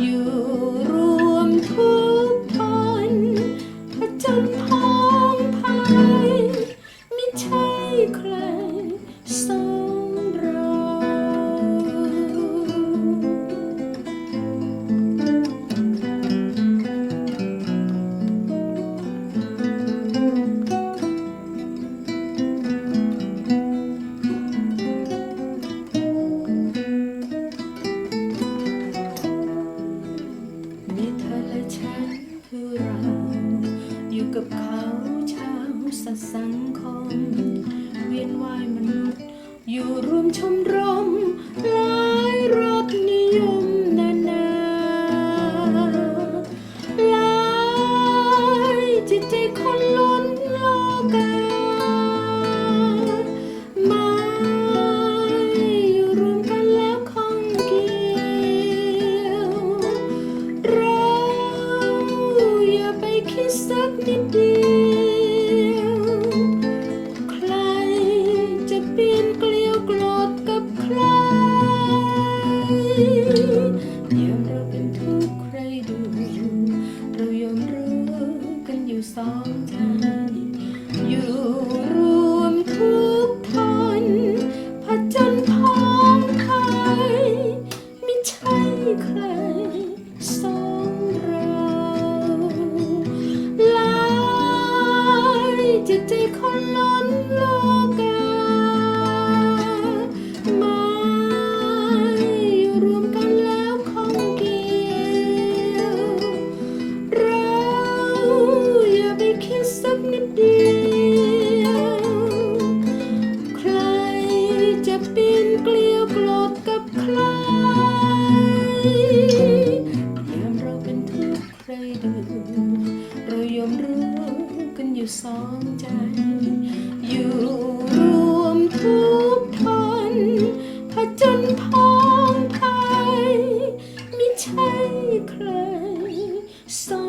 อยู่รวมทุกคนผจญพ้องภัย เขาชาวสัตสังคม เวียนว่ายมนุษย์ อยู่รวมชมรมหลายรสนิยมนานาหลายจิตใจคนล้นโลกามาอยู่รวมกันแล้วข้องเกี่ยวเราอย่าไปคิดสักนิดเดียว กั ยดู เรายอมรู้กันอยู่สองใจ อยู่รวมทุกทนผจนพองภัยไม่ใช่ใครสอง